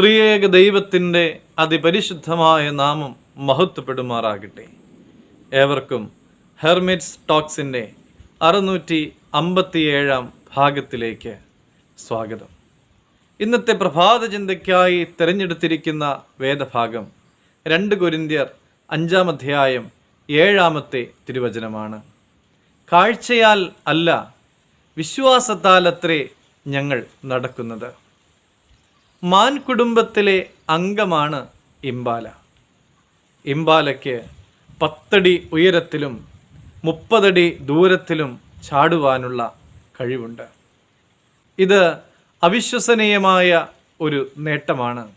ത്രിയേക ദൈവത്തിന്റെ അതിപരിശുദ്ധമായ നാമം മഹത്വപ്പെടുമാറാകട്ടെ. ഏവർക്കും ഹെർമിറ്റ്സ് ടോക്സിന്റെ അറുന്നൂറ്റി അമ്പത്തിയേഴാം ഭാഗത്തിലേക്ക് സ്വാഗതം. ഇന്നത്തെ പ്രഭാത ചിന്തയ്ക്കായി തിരഞ്ഞെടുത്തിരിക്കുന്ന വേദഭാഗം രണ്ട് കൊരിന്ത്യർ അഞ്ചാം അധ്യായം ഏഴാമത്തെ തിരുവചനമാണ്. കാഴ്ചയാൽ അല്ല വിശ്വാസത്താലത്രേ ഞങ്ങൾ നടക്കുന്നത്. മാൻ കുടുംബത്തിലെ അംഗമാണ് ഇംബാല. ഇംബാലയ്ക്ക് പത്തടി ഉയരത്തിലും മുപ്പതടി ദൂരത്തിലും ചാടുവാനുള്ള കഴിവുണ്ട്. ഇത് അവിശ്വസനീയമായ ഒരു നേട്ടമാണ്.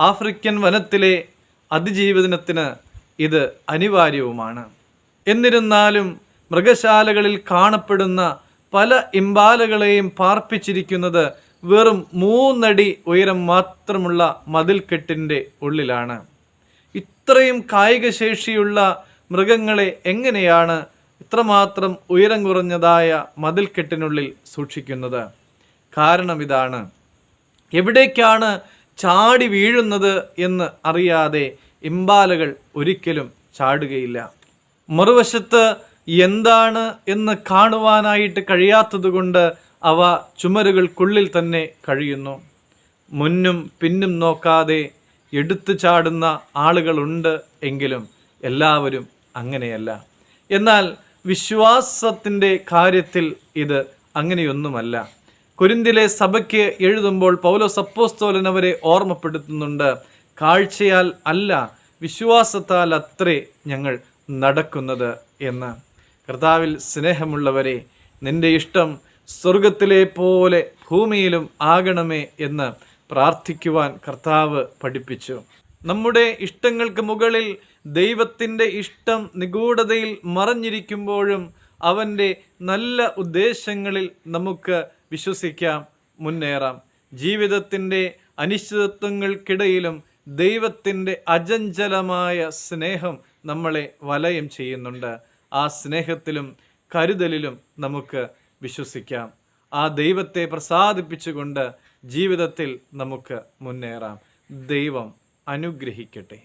ആഫ്രിക്കൻ വനത്തിലെ അതിജീവിതത്തിന് ഇത് അനിവാര്യവുമാണ്. എന്നിരുന്നാലും മൃഗശാലകളിൽ കാണപ്പെടുന്ന പല ഇംബാലകളെയും പാർപ്പിച്ചിരിക്കുന്നത് വെറും മൂന്നടി ഉയരം മാത്രമുള്ള മതിൽക്കെട്ടിന്റെ ഉള്ളിലാണ്. ഇത്രയും കായിക ശേഷിയുള്ള മൃഗങ്ങളെ എങ്ങനെയാണ് ഇത്രമാത്രം ഉയരം കുറഞ്ഞതായ മതിൽക്കെട്ടിനുള്ളിൽ സൂക്ഷിക്കുന്നത്? കാരണം ഇതാണ്. എവിടേക്കാണ് ചാടി വീഴുന്നത് എന്ന് അറിയാതെ ഇമ്പാലകൾ ഒരിക്കലും ചാടുകയില്ല. മറുവശത്ത് എന്താണ് എന്ന് കാണുവാനായിട്ട് കഴിയാത്തതുകൊണ്ട് അവ ചുമരുകൾക്കുള്ളിൽ തന്നെ കഴിയുന്നു. മുന്നും പിന്നും നോക്കാതെ എടുത്തു ചാടുന്ന ആളുകളുണ്ട് എങ്കിലും എല്ലാവരും അങ്ങനെയല്ല. എന്നാൽ വിശ്വാസത്തിന്റെ കാര്യത്തിൽ ഇത് അങ്ങനെയൊന്നുമല്ല. കുരിന്തിലെ സഭയ്ക്ക് എഴുതുമ്പോൾ പൗലോസ് അപ്പോസ്തോലൻ അവരെ ഓർമ്മപ്പെടുത്തുന്നുണ്ട് കാഴ്ചയാൽ അല്ല വിശ്വാസത്താൽ അത്രേ ഞങ്ങൾ നടക്കുന്നത് എന്ന്. കർത്താവിൽ സ്നേഹമുള്ളവരെ നിന്റെ ഇഷ്ടം സ്വർഗത്തിലെ പോലെ ഭൂമിയിലും ആകണമേ എന്ന് പ്രാർത്ഥിക്കുവാൻ കർത്താവ് പഠിപ്പിച്ചു. നമ്മുടെ ഇഷ്ടങ്ങൾക്ക് മുകളിൽ ദൈവത്തിന്റെ ഇഷ്ടം നിഗൂഢതയിൽ മറഞ്ഞിരിക്കുമ്പോഴും അവന്റെ നല്ല ഉദ്ദേശങ്ങളിൽ നമുക്ക് വിശ്വസിക്കാം മുന്നേറാം. ജീവിതത്തിന്റെ അനിശ്ചിതത്വങ്ങൾക്കിടയിലും ദൈവത്തിന്റെ അജഞ്ചലമായ സ്നേഹം നമ്മളെ വലയം ചെയ്യുന്നുണ്ട്. ആ സ്നേഹത്തിലും കരുതലിലും നമുക്ക് വിശ്വസിക്കാം. ആ ദൈവത്തെ പ്രസാദിപ്പിച്ചുകൊണ്ട് ജീവിതത്തിൽ നമുക്ക് മുന്നേറാം. ദൈവം അനുഗ്രഹിക്കട്ടെ.